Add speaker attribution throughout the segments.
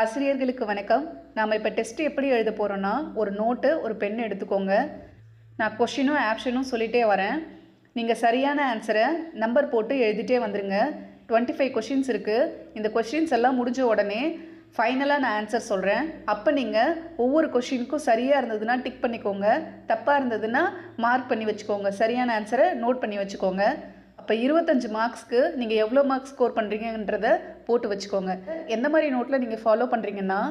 Speaker 1: ஆசிரியர்களுக்கு வணக்கம். நாம் இப்போ டெஸ்ட் எப்படி எழுத போகிறோன்னா ஒரு நோட்டு ஒரு பென் எடுத்துக்கோங்க. நான் கொஷினும் ஆப்ஷனும் சொல்லிட்டே வரேன். நீங்கள் சரியான ஆன்சரை நம்பர் போட்டு எழுதிட்டே வந்துருங்க. டுவெண்ட்டி ஃபைவ் கொஷின்ஸ் இருக்குது இந்த கொஷின்ஸ் எல்லாம் முடிஞ்ச உடனே ஃபைனலாக நான் ஆன்சர் சொல்கிறேன் அப்போ நீங்கள் ஒவ்வொரு கொஷினுக்கும் சரியாக இருந்ததுன்னா டிக் பண்ணிக்கோங்க. தப்பாக இருந்ததுன்னா மார்க் பண்ணி வச்சுக்கோங்க. சரியான ஆன்சரை நோட் பண்ணி வச்சுக்கோங்க. அப்போ இருபத்தஞ்சு மார்க்ஸ்க்கு நீங்கள் எவ்வளோ மார்க்ஸ் ஸ்கோர் பண்ணுறீங்கன்றத போட்டு வச்சுக்கோங்க. எந்த மாதிரி நோட்டில் நீங்கள் ஃபாலோ பண்ணுறீங்கன்னா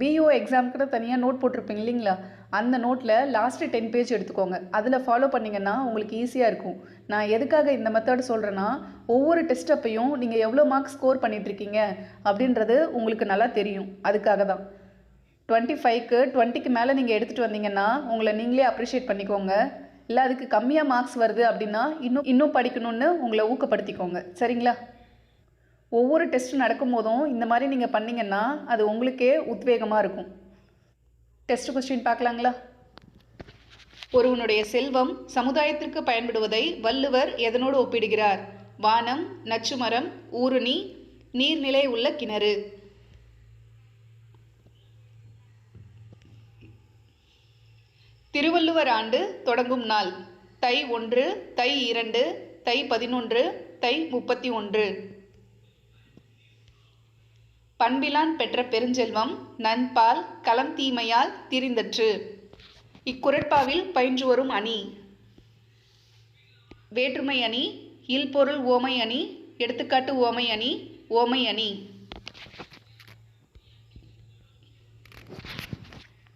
Speaker 1: பிஓ எக்ஸாமுக்கு தனியாக நோட் போட்டிருப்பீங்க இல்லைங்களா? அந்த நோட்டில் லாஸ்ட்டு டென் பேஜ் எடுத்துக்கோங்க. அதில் ஃபாலோ பண்ணிங்கன்னா உங்களுக்கு ஈஸியாக இருக்கும். நான் எதுக்காக இந்த மெத்தட் சொல்கிறேன்னா ஒவ்வொரு டெஸ்ட் அப்பையும் நீங்கள் எவ்வளோ மார்க்ஸ் ஸ்கோர் பண்ணிகிட்ருக்கீங்க அப்படின்றது உங்களுக்கு நல்லா தெரியும். அதுக்காக தான். டுவெண்ட்டி ஃபைவ்க்கு டுவெண்ட்டிக்கு மேலே நீங்கள் எடுத்துகிட்டு வந்தீங்கன்னா உங்களை நீங்களே அப்ரிஷியேட் பண்ணிக்கோங்க. இல்லை அதுக்கு கம்மியாக மார்க்ஸ் வருது அப்படின்னா இன்னும் இன்னும் படிக்கணும்னு உங்களை ஊக்கப்படுத்திக்கோங்க. சரிங்களா? ஒவ்வொரு டெஸ்ட் நடக்கும்போதும் இந்த மாதிரி நீங்கள் பண்ணிங்கன்னா அது உங்களுக்கே உத்வேகமாக இருக்கும். டெஸ்ட் கொஸ்டின் பார்க்கலாங்களா? ஒருவனுடைய செல்வம் சமுதாயத்திற்கு பயன்படுவதை வள்ளுவர் எதனோடு ஒப்பிடுகிறார்? வானம் நச்சுமரம் ஊருணி நீர்நிலை உள்ள கிணறு. திருவள்ளுவர் ஆண்டு தொடங்கும் நாள். தை ஒன்று தை இரண்டு தை பதினொன்று தை முப்பத்தி ஒன்று. பண்பிலான் பெற்ற பெருஞ்செல்வம் நண்பால் களம் தீமையால் திரிந்தற்று. இக்குரட்பாவில் பயின்று வரும் அணி. வேற்றுமை அணி இல்பொருள் ஓமை அணி எடுத்துக்காட்டு ஓமை அணி ஓமை அணி.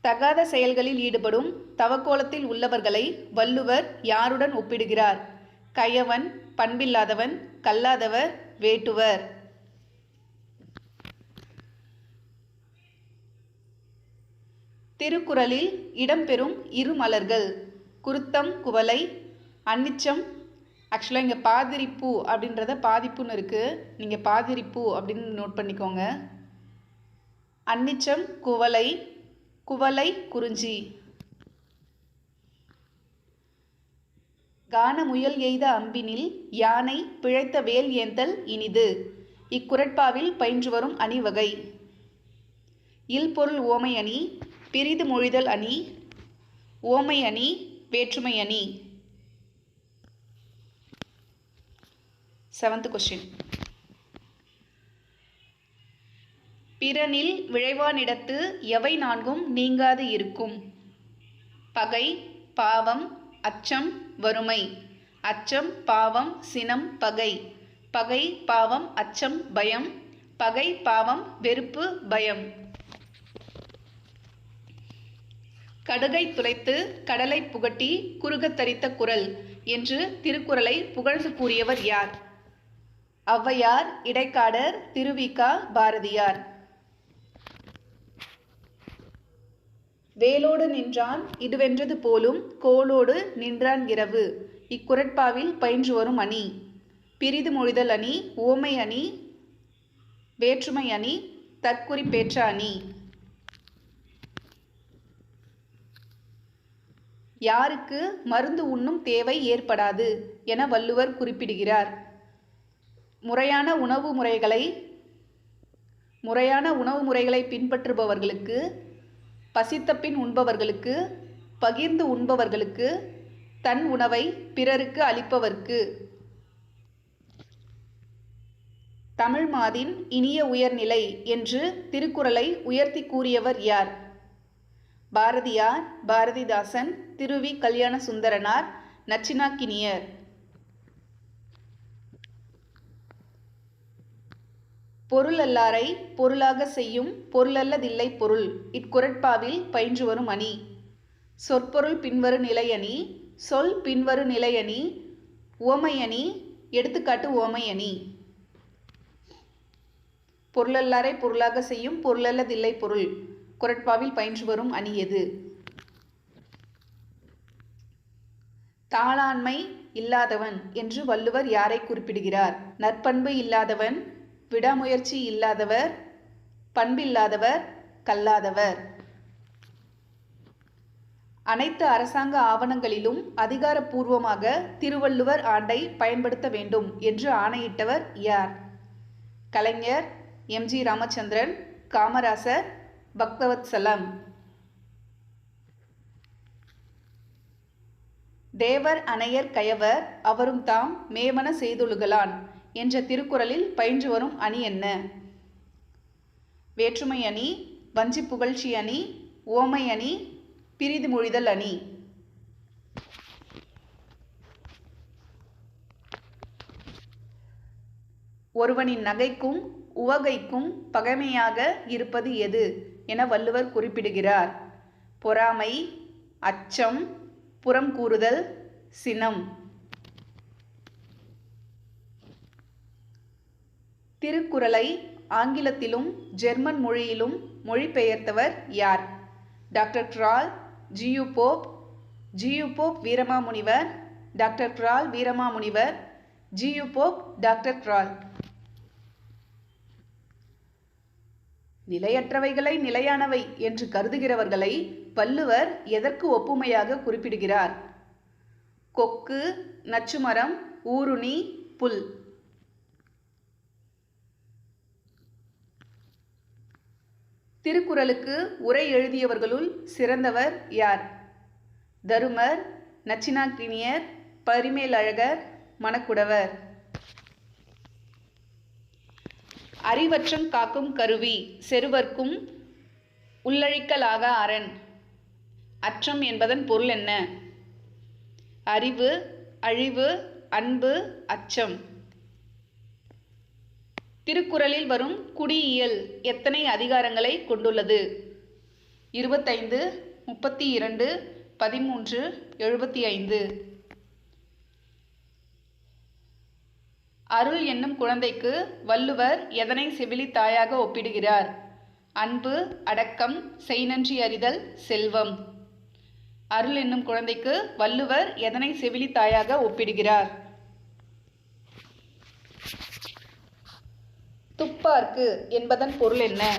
Speaker 1: தகாத செயல்களில் ஈடுபடும் தவக்கோலத்தில் உள்ளவர்களை வள்ளுவர் யாருடன் ஒப்பிடுகிறார்? கயவன் பண்பில்லாதவன் கல்லாதவர் வேட்டுவர். திருக்குறளில் இடம்பெறும் இரு மலர்கள். குருத்தம் குவலை அன்னிச்சம். ஆக்சுவலாக இங்கே பாதிரிப்பூ அப்படின்றத பாதிப்புன்னு இருக்குது நீங்கள் பாதிரிப்பூ அப்படின்னு நோட் பண்ணிக்கோங்க. அன்னிச்சம் குவளை குவளை குறிஞ்சி. கான முயல் எய்த அம்பினில் யானை பிழைத்த வேல் ஏந்தல் இனிது. இக்குரட்பாவில் பயின்று வரும் அணிவகை. இல்பொருள் ஓமை அணி பிரிது மொழிதல் அணி ஓமை அணி வேற்றுமை அணி. செவன்த் கொஸ்டின் பிறனில் விழைவானிடத்து எவை நான்கும் நீங்காது இருக்கும்? பகை பாவம் அச்சம் வறுமை. அச்சம் பாவம் சினம் பகை. பகை பாவம் அச்சம் பயம். பகை பாவம் வெறுப்பு பயம். கடுகை துளைத்து கடலை புகட்டி குறுகத் தரித்த குரல் என்று திருக்குறளை புகழ்ந்து கூறியவர் யார்? ஔவையார் இடைக்காடர் திருவிகா பாரதியார். வேலோடு நின்றான் இதுவென்றது போலும் கோலோடு நின்றான் இரவு. இக்குரட்பாவில் பயின்று வரும் அணி. பிரிது மொழிதல் அணி ஓமை அணி வேற்றுமை அணி தற்குறிப்பேற்ற அணி. யாருக்கு மருந்து உண்ணும் தேவை ஏற்படாது என வள்ளுவர் குறிப்பிடுகிறார். முறையான உணவு முறைகளை முறையான உணவு முறைகளை பின்பற்றுபவர்களுக்கு பசித்த பின் உண்பவர்களுக்கு பகிர்ந்து உண்பவர்களுக்கு தன் உணவை பிறருக்கு அளிப்பவர்க்கு. தமிழ் மாதின் இனிய உயர்நிலை என்று திருக்குறளை உயர்த்தி கூறியவர் யார்? பாரதியார் பாரதிதாசன் திருவி கல்யாண சுந்தரனார் நச்சினாக்கினியர். பொருள் அல்லாரை பொருளாக செய்யும் பொருளல்லதில்லை பொருள் இக்குரட்பாவில் பயின்று வரும் அணி. சொற்பொருள் பின்வரு நிலையணி சொல் பின்வரு நிலையணி ஓமையணி எடுத்துக்காட்டு ஓமையணி பொருளல்லாரை பொருளாக செய்யும் பொருளல்லதில்லை பொருள் குரட்பாவில் பயின்று வரும் அணி எது? தாளாண்மை இல்லாதவன் என்று வள்ளுவர் யாரை குறிப்பிடுகிறார்? நற்பண்பு இல்லாதவன் விடாமுயற்சி இல்லாதவர் பண்பில்லாதவர் கல்லாதவர். அனைத்து அரசாங்க ஆவணங்களிலும் அதிகாரப்பூர்வமாக திருவள்ளுவர் ஆண்டை பயன்படுத்த வேண்டும் என்று ஆணையிட்டவர் யார்? கலைஞர் எம்ஜி ராமச்சந்திரன் காமராசர் பக்தவத்சலம் தேவர் அணையர் கயவர் அவரும் தாம் மேமன செய்துழுகலான் என்ற திருக்குறளில் பயின்று வரும் அணி என்ன? வேற்றுமை அணி வஞ்சி புகழ்ச்சி அணி ஓமை அணி பிரிது மொழிதல் அணி. ஒருவனின் நகைக்கும் உவகைக்கும் பகைமையாக இருப்பது எது? என வள்ளுவர் குறிப்பிடுகிறார். பொறாமை அச்சம் புறம் கூறுதல் சினம். திருக்குறளை ஆங்கிலத்திலும் ஜெர்மன் மொழியிலும் மொழிபெயர்த்தவர் யார்? Doctor troll G U Pope G U Pope Veeramamunivar doctor troll Veeramamunivar G U Pope doctor troll நிலையற்றவைகளை நிலையானவை என்று கருதுகிறவர்களை வள்ளுவர் எதற்கு ஒப்புமையாக குறிப்பிடுகிறார்? கொக்கு நச்சுமரம் ஊருணி புல். திருக்குறளுக்கு உரை எழுதியவர்களுள் சிறந்தவர் யார்? தருமர் நச்சினாக்கினியர் பரிமேலழகர் மணக்குடவர். அறிவற்றம் காக்கும் கருவி செருவர்க்கும் உள்ளழிக்கலாக அரண். அற்றம் என்பதன் பொருள் என்ன? அறிவு அழிவு அன்பு அச்சம். திருக்குறளில் வரும் குடியியல் எத்தனை அதிகாரங்களை கொண்டுள்ளது? இருபத்தைந்து முப்பத்தி இரண்டு பதிமூன்று எழுபத்தி ஐந்து. அருள் என்னும் குழந்தைக்கு வள்ளுவர் எதனை செவிலி தாயாக ஒப்பிடுகிறார்? அன்பு அடக்கம் செய்நன்றி அறிதல் செல்வம். அருள் என்னும் குழந்தைக்கு வள்ளுவர் எதனை செவிலி தாயாக ஒப்பிடுகிறார்? துப்பார்க்கு என்பதன் பொருள் என்ன?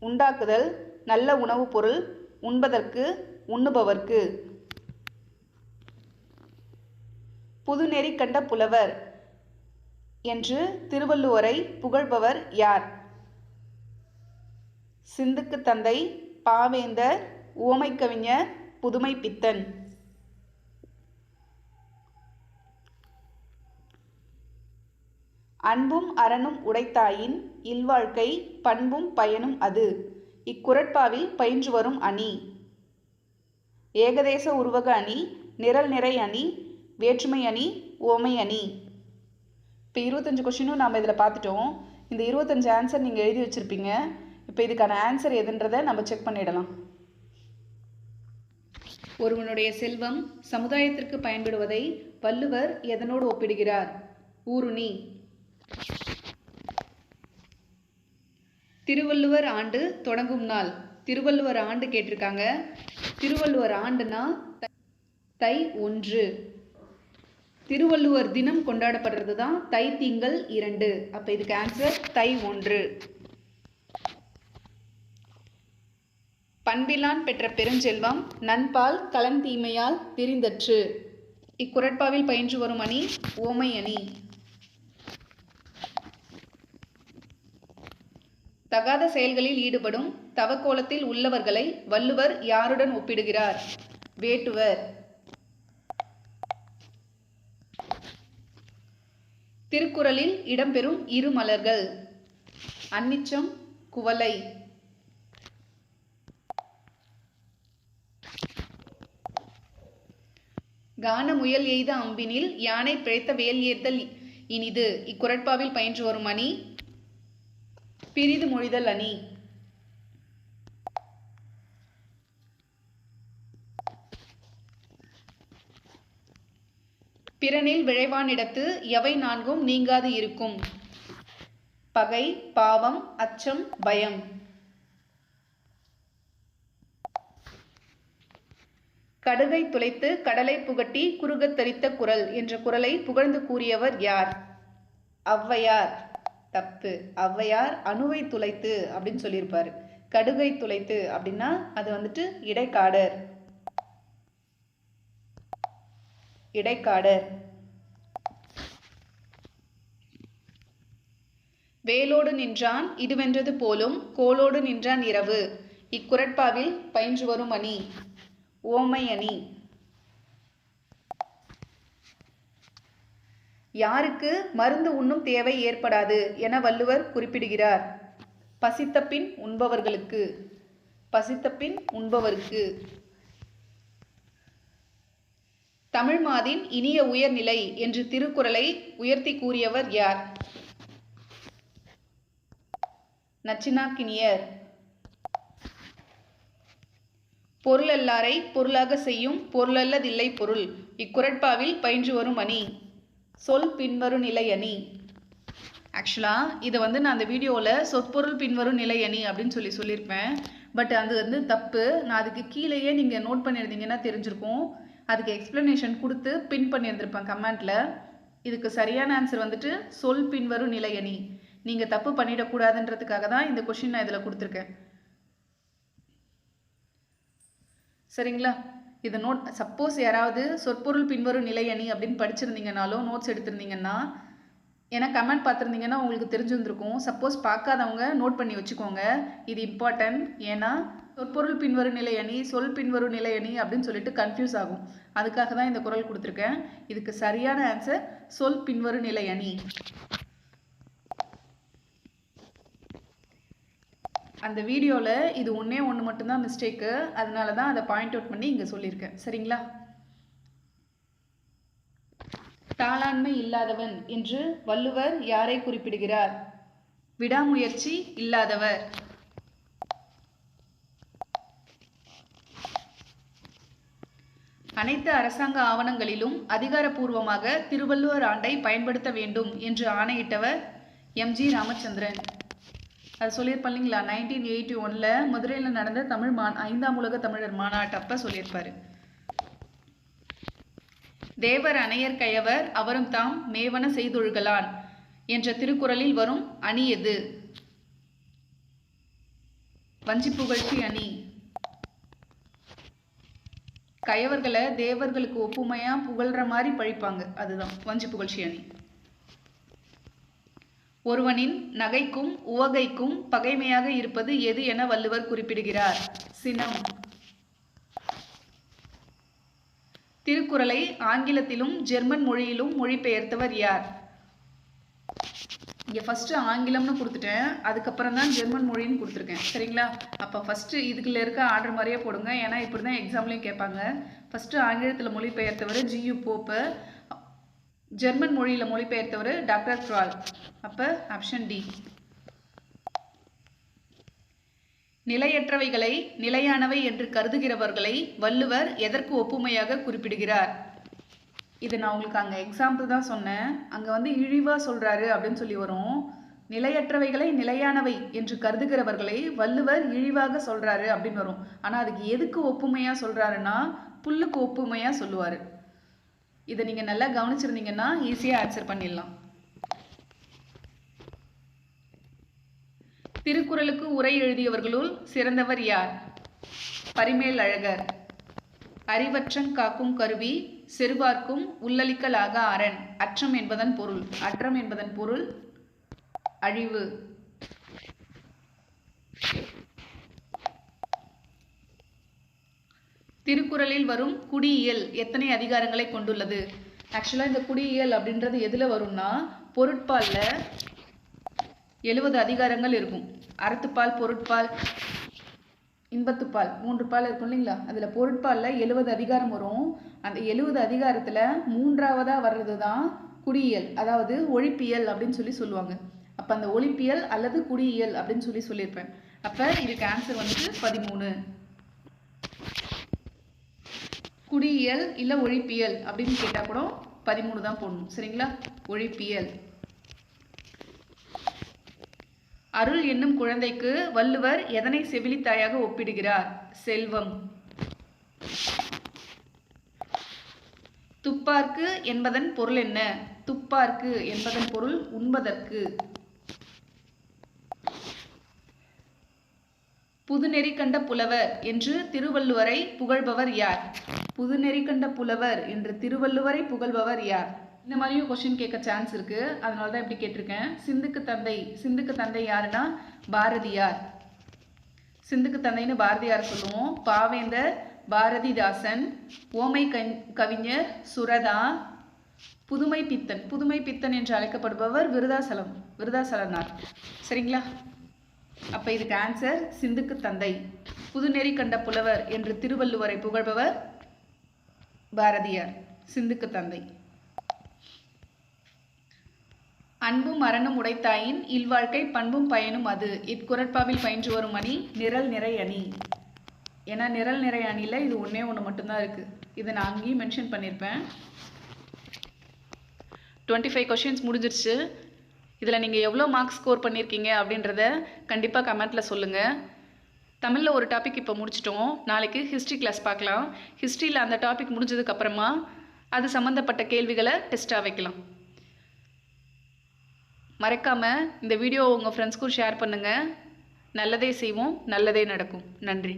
Speaker 1: உண்டாக்குதல் நல்ல உணவுப் பொருள் உண்பதற்கு உண்ணுபவர்க்கு. புதுநெறி கண்ட புலவர் என்று திருவள்ளுவரை புகழ்பவர் யார்? சிந்துக்கு தந்தை பாவேந்தர் உவமை கவிஞர் புதுமை பித்தன் அன்பும் அறனும் உடைத்தாயின் இல்வாழ்க்கை பண்பும் பயனும் அது. இக்குரட்பாவில் பயின்று வரும் அணி. ஏகதேச உருவக அணி நிரல் நிறை அணி வேற்றுமை அணி ஓமை அணி. இப்போ இருபத்தஞ்சு கொஷினும் நாம் இதில் பார்த்துட்டோம். இந்த இருபத்தஞ்சு ஆன்சர் நீங்கள் எழுதி வச்சுருப்பீங்க. இப்போ இதுக்கான ஆன்சர் எதுன்றதை நம்ம செக் பண்ணிடலாம். ஒருவனுடைய செல்வம் சமுதாயத்திற்கு பயன்படுவதை வள்ளுவர் எதனோடு ஒப்பிடுகிறார்? ஊருணி. திருவள்ளுவர் ஆண்டு தொடங்கும் நாள். திருவள்ளுவர் ஆண்டு கேட்டிருக்காங்க. திருவள்ளுவர் ஆண்டுனா தை ஒன்று. திருவள்ளுவர் தினம் கொண்டாடப்படுறது தான் தை திங்கள் இரண்டு. அப்போ இதுக்கு ஆன்சர் தை ஒன்று. பண்பிலான் பெற்ற பெருஞ்செல்வம் நண்பால் கலந்தீமையால் திரிந்தற்று இக்குரட்பாவில் பயின்று வரும் அணி ஓமை அணி. தகாத செயல்களில் ஈடுபடும் தவக்கோலத்தில் உள்ளவர்களை வள்ளுவர் யாருடன் ஒப்பிடுகிறார்? வேட்டுவர். திருக்குறளில் இடம்பெறும் இரு மலர்கள். அன்னிச்சம் குவலை கான முயல் எய்த அம்பினில் யானை பிழைத்த வேல் ஏத்தல் இனிது. இக்குரட்பாவில் பயின்று வரும் அணி பிரிது மொழிதல் அணி. பிறனில் விழைவானிடத்து எவை நான்கும் நீங்காது இருக்கும்? பகை பாவம் அச்சம் பயம். கடுகை துளைத்து கடலை புகட்டி குறுகத் தரித்த குரல் என்ற குரலை புகழ்ந்து கூறியவர் யார்? ஔவையார். தப்பு. ஔவையார் அணுவை துளைத்து அப்படின்னு சொல்லியிருப்பார். கடுகை துளைத்து அப்படின்னா அது வந்துட்டு இடைக்காடர். இடைக்காடர் வேலோடு நின்றான் இதுவென்றது போலும் கோலோடு நின்றான் இரவு. இக்குரட்பாவில் பயின்று வரும் அணி. ஓமை அணி யாருக்கு மருந்து உண்ணும் தேவை ஏற்படாது என வள்ளுவர் குறிப்பிடுகிறார். பசித்த பின் உண்பவர்களுக்கு. பசித்த பின் உண்பவருக்கு. தமிழ் மாதின் இனிய உயர்நிலை என்று திருக்குறளை உயர்த்தி கூறியவர் யார்? நச்சினாக்கினியர். பொருளல்லாரை பொருளாக செய்யும் பொருளல்லதில்லை பொருள். இக்குரட்பாவில் பயின்று வரும் அணி. சொல் பின்வரும் நிலை அணி. ஆக்சுவலாக இதை வந்து நான் அந்த வீடியோவில் சொற்பொருள் பின்வரும் நிலை அணி அப்படின்னு சொல்லி சொல்லியிருப்பேன். பட் அது வந்து தப்பு. நான் அதுக்கு கீழேயே நீங்கள் நோட் பண்ணியிருந்தீங்கன்னா தெரிஞ்சிருக்கும். அதுக்கு எக்ஸ்ப்ளனேஷன் கொடுத்து பின் பண்ணியிருந்திருப்பேன் கமெண்ட்டில் இதுக்கு சரியான ஆன்சர் வந்துட்டு சொல் பின்வரும் நிலையணி நீங்கள் தப்பு பண்ணிடக்கூடாதுன்றதுக்காக தான் இந்த கொஷின் நான் இதில் கொடுத்துருக்கேன். சரிங்களா? இதை நோட் சப்போஸ் யாராவது சொற்பொருள் பின்வரும் நிலையணி அப்படின்னு படிச்சிருந்தீங்கனாலும் நோட்ஸ் எடுத்திருந்தீங்கன்னா ஏன்னா கமெண்ட் பார்த்துருந்தீங்கன்னா உங்களுக்கு தெரிஞ்சிருந்திருக்கும். சப்போஸ் பார்க்காதவங்க நோட் பண்ணி வச்சுக்கோங்க. இது இம்பார்ட்டன்ட் ஏன்னா சொற்பொருள் பின்வரும் நிலை அணி சொல் பின்வரும் நிலை அணி அப்படின்னு சொல்லிட்டு கன்ஃபியூஸ் ஆகும். அதுக்காக தான் இந்த குரல் கொடுத்துருக்கேன். இதுக்கு சரியான ஆன்சர் சொல் பின்வரும் நிலை அணி. அந்த வீடியோவில் இது ஒன்றே ஒன்று மட்டும்தான் மிஸ்டேக்கு அதனால தான் அதை பாயிண்ட் அவுட் பண்ணி இங்கே சொல்லியிருக்கேன். சரிங்களா? தாளாண்மை இல்லாதவன் என்று வள்ளுவர் யாரை குறிப்பிடுகிறார்? விடாமுயற்சி இல்லாதவர். அனைத்து அரசாங்க ஆவணங்களிலும் அதிகாரப்பூர்வமாக திருவள்ளுவர் ஆண்டை பயன்படுத்த வேண்டும் என்று ஆணையிட்டவர் எம்ஜி ராமச்சந்திரன். அது சொல்லியிருப்பேன் இல்லைங்களா நைன்டீன் எயிட்டி ஒனில் மதுரையில் நடந்த தமிழ் மா ஐந்தாம் உலக தமிழர் மாநாட்டப்ப சொல்லியிருப்பார். தேவர் அணையர் கயவர் அவரும் தாம் மேவன செய்தொழுகலான் என்ற திருக்குறளில் வரும் அணி எது? வஞ்சி புகழ்ச்சி அணி. கயவர்களை தேவர்களுக்கு ஒப்புமையா புகழ்ற மாதிரி பழிப்பாங்க. அதுதான். வஞ்சி புகழ்ச்சி அணி ஒருவனின் நகைக்கும் உவகைக்கும் பகைமையாக இருப்பது எது என வள்ளுவர் குறிப்பிடுகிறார். சினம். திருக்குறளை ஆங்கிலத்திலும் ஜெர்மன் மொழியிலும் மொழிபெயர்த்தவர் யார்? இங்கே ஃபஸ்ட்டு ஆங்கிலம்னு கொடுத்துட்டேன். அதுக்கப்புறம் தான் ஜெர்மன் மொழின்னு கொடுத்துருக்கேன். சரிங்களா? அப்போ ஃபஸ்ட்டு இதுக்குள்ள இருக்க ஆர்டர் மாதிரியே போடுங்க. ஏன்னா இப்படி தான் எக்ஸாம்லேயும் கேட்பாங்க. ஃபஸ்ட்டு ஆங்கிலத்தில் மொழிபெயர்த்தவர் ஜியு போப்பு. ஜெர்மன் மொழியில் மொழிபெயர்த்தவர் டாக்டர் க்ரால். அப்போ ஆப்ஷன் டி நிலையற்றவைகளை நிலையானவை என்று கருதுகிறவர்களை வள்ளுவர் எதற்கு ஒப்புமையாக குறிப்பிடுகிறார்? இது நான் உங்களுக்கு அங்கே எக்ஸாம்பிள் தான் சொன்னேன். அங்கே வந்து இழிவாக சொல்கிறாரு அப்படின்னு சொல்லி வரும். நிலையற்றவைகளை நிலையானவை என்று கருதுகிறவர்களை வள்ளுவர் இழிவாக சொல்கிறாரு அப்படின்னு வரும். ஆனால் அதுக்கு எதுக்கு ஒப்புமையாக சொல்கிறாருன்னா புல்லுக்கு ஒப்புமையாக சொல்லுவார். இதை நீங்கள் நல்லா கவனிச்சிருந்தீங்கன்னா ஈஸியாக ஆன்சர் பண்ணிடலாம். திருக்குறளுக்கு உரை எழுதியவர்களுள் சிறந்தவர் யார்? பரிமேல் அழகர் அறிவற்றங் காக்கும் கருவி செருவார்க்கும் உள்ளளிக்கலாக அரண். அற்றம் என்பதன் பொருள். அற்றம் என்பதன் பொருள் அழிவு. திருக்குறளில் வரும் குடியியல் எத்தனை அதிகாரங்களை கொண்டுள்ளது? ஆக்சுவலாக இந்த குடியியல் அப்படின்றது எதில் வரும்னா பொருட்பாலில் எழுபது அதிகாரங்கள் இருக்கும். அறத்துப்பால் பொருட்பால் இன்பத்துப்பால் மூன்று பால் இருக்கும் இல்லைங்களா? அதில் பொருட்பாலில் எழுபது அதிகாரம் வரும். அந்த எழுபது அதிகாரத்தில் மூன்றாவதாக வர்றது தான் குடியியல் அதாவது ஒழிப்பியல் அப்படின்னு சொல்லி சொல்லுவாங்க. அப்போ அந்த ஒழிப்பியல் அல்லது குடியியல் அப்படின்னு சொல்லி சொல்லியிருப்பேன். அப்போ இதுக்கு ஆன்சர் வந்துட்டு பதிமூணு. குடியியல் இல்லை ஒழிப்பியல் அப்படின்னு கேட்டால் கூட பதிமூணு தான் போடணும். சரிங்களா? ஒழிப்பியல். அருள் என்னும் குழந்தைக்கு வள்ளுவர் எதனை செவிலித்தாயாக ஒப்பிடுகிறார்? செல்வம். துப்பார்க்கு என்பதன் பொருள் என்ன? துப்பார்க்கு என்பதன் பொருள் உண்பதற்கு. புதுநெறி கண்ட புலவர் என்று திருவள்ளுவரை புகழ்பவர் யார்? புதுநெறி கண்ட புலவர் என்று திருவள்ளுவரை புகழ்பவர் யார்? இந்த மாதிரியும் கொஷின் கேட்க சான்ஸ் இருக்குது அதனால தான் இப்படி கேட்டிருக்கேன். சிந்துக்கு தந்தை சிந்துக்கு தந்தை யாருன்னா? பாரதியார். சிந்துக்கு தந்தைன்னு பாரதியார் சொல்லுவோம். பாவேந்தர் பாரதிதாசன் ஓமை கஞ் கவிஞர் சுரதா புதுமை பித்தன். புதுமை பித்தன் என்று அழைக்கப்படுபவர் விருதாசலம் விருதாசலனார். சரிங்களா? அப்போ இதுக்கு ஆன்சர் சிந்துக்கு தந்தை. புதுநெறி கண்ட புலவர் என்று திருவள்ளுவரை புகழ்பவர் பாரதியார் சிந்துக்கு தந்தை. அன்பும் மரணம் உடைத்தாயின் இல்வாழ்க்கை பண்பும் பயனும் அது. இக்குரட்பாவில் பயின்று வரும் அணி நிரல் நிறை அணி. ஏன்னா நிரல் நிறை அணியில் இது ஒன்றே ஒன்று மட்டும்தான் இருக்குது இதை நான் அங்கேயும் மென்ஷன் பண்ணியிருப்பேன் டுவெண்ட்டி ஃபைவ் கொஷின்ஸ் முடிஞ்சிருச்சு. இதில் நீங்கள் எவ்வளோ மார்க்ஸ் ஸ்கோர் பண்ணியிருக்கீங்க அப்படின்றத கண்டிப்பாக கமெண்ட்டில் சொல்லுங்கள் தமிழில் ஒரு டாபிக் இப்போ முடிச்சிட்டோம். நாளைக்கு ஹிஸ்ட்ரி கிளாஸ் பார்க்கலாம். ஹிஸ்ட்ரியில் அந்த டாபிக் முடிஞ்சதுக்கப்புறமா அது சம்மந்தப்பட்ட கேள்விகளை டெஸ்ட்டாக வைக்கலாம். மறக்காமல் இந்த வீடியோ உங்கள் ஃப்ரெண்ட்ஸ்க்கும் ஷேர் பண்ணுங்கள் நல்லதே செய்வோம் நல்லதே நடக்கும். நன்றி.